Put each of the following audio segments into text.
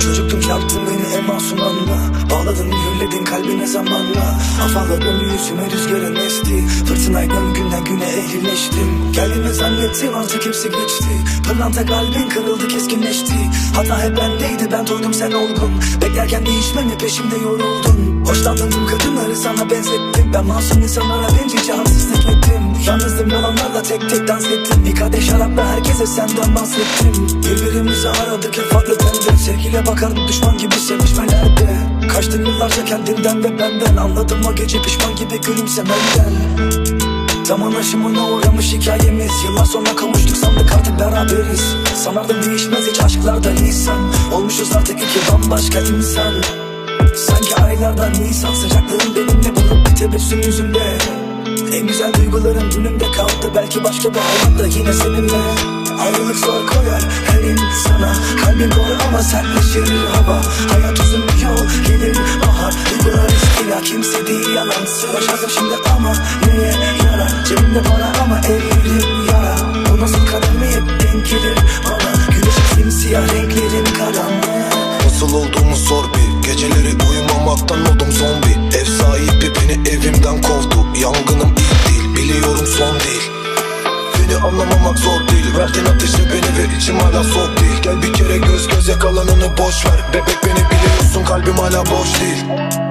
Çocuktum yaptın beni en masum anla. Bağladın mühürledin kalbine zamanla. Afalarım yüzüme rüzgarın esti. Fırtınaydım günden güne ehlileştim Geldiğimi zannettim artık hepsi geçti. Pırlanta kalbin kırıldı keskinleşti Hata hep bendeydi ben doydum sen olgun. Beklerken değişmemi peşimde yoruldun? Hoşlandığım kadınları sana benzettim. Ben masum insanlara bencilce haksızlık ettim. Yalnızdım yalanlarla tek tek dans ettim. Bir kadeh şarapla herkese senden bahsettim. Birbirimizi aradık hep farklı benden Sevgiyle bakardım düşman gibi sevişmelerde. Kaçtın yıllarca kendinden ve benden. Anladım o gece pişman gibi gülümsemenden Zaman aşımına uğramış hikayemiz. Yıllar sonra kavuştuk sandık artık beraberiz. Sanardım değişmez hiç aşklarda insan Olmuşuz artık iki bambaşka insan. Sanki aylardan nisan Sıcaklığın benimle bulup bir tebessüm yüzümde En güzel duyguların günümde kaldı. Belki başka bir hayatta yine seninle Ayrılık zor koyar her insana. Kalbin kor ama sertleşir hava. Hayat uzun bir yol gelir bahar. Duygular istila kimse değil yalansız Başardım şimdi ama neye yarar? Cebimde para ama ellerim yara. Bu nasıl kader mi hep denk gelir bana Güneş simsiyah renklerin karanlığı. Nasıl olduğumu sor bir. Geceleri uyumamaktan oldum zombi. Ev sahibi beni evimden kovdu. Yangınım ilk değil biliyorum son değil anlamamak zor değil. Verdin ateşe beni ve içim hala soğuk değil. Gel bir kere göz göze kalanını boş ver. Bebek beni biliyorsun kalbim hala boş değil.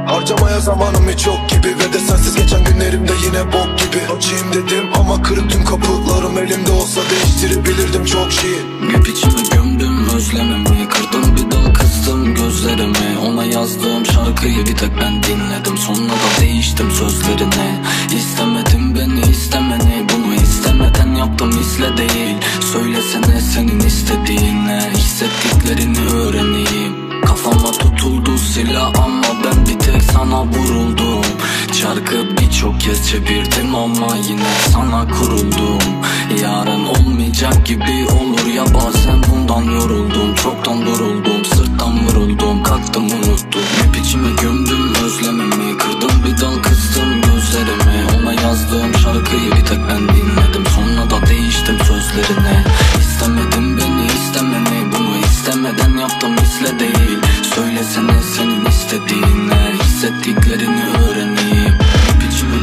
Harcamaya zamanım hiç yok gibi. Ve de sensiz geçen günlerimde yine bok gibi. Açayım dedim ama kırık tüm kapılarım. Elimde olsa değiştirebilirdim çok şeyi. Hep içime gömdüm özlemimi? Kırdım bir dal kızdım gözlerimi. Ona yazdığım şarkıyı bir tek ben dinledim. Sonra da değiştim sözlerini Şarkı birçok kez çevirdim ama yine sana kuruldum. Yarın olmayacak gibi olur ya bazen bundan yoruldum. Çoktan duruldum sırttan vuruldum kalktım unuttum hisle değil. Söylesene senin istediğin ne? Hissettiklerini öğreneyim. Hep içime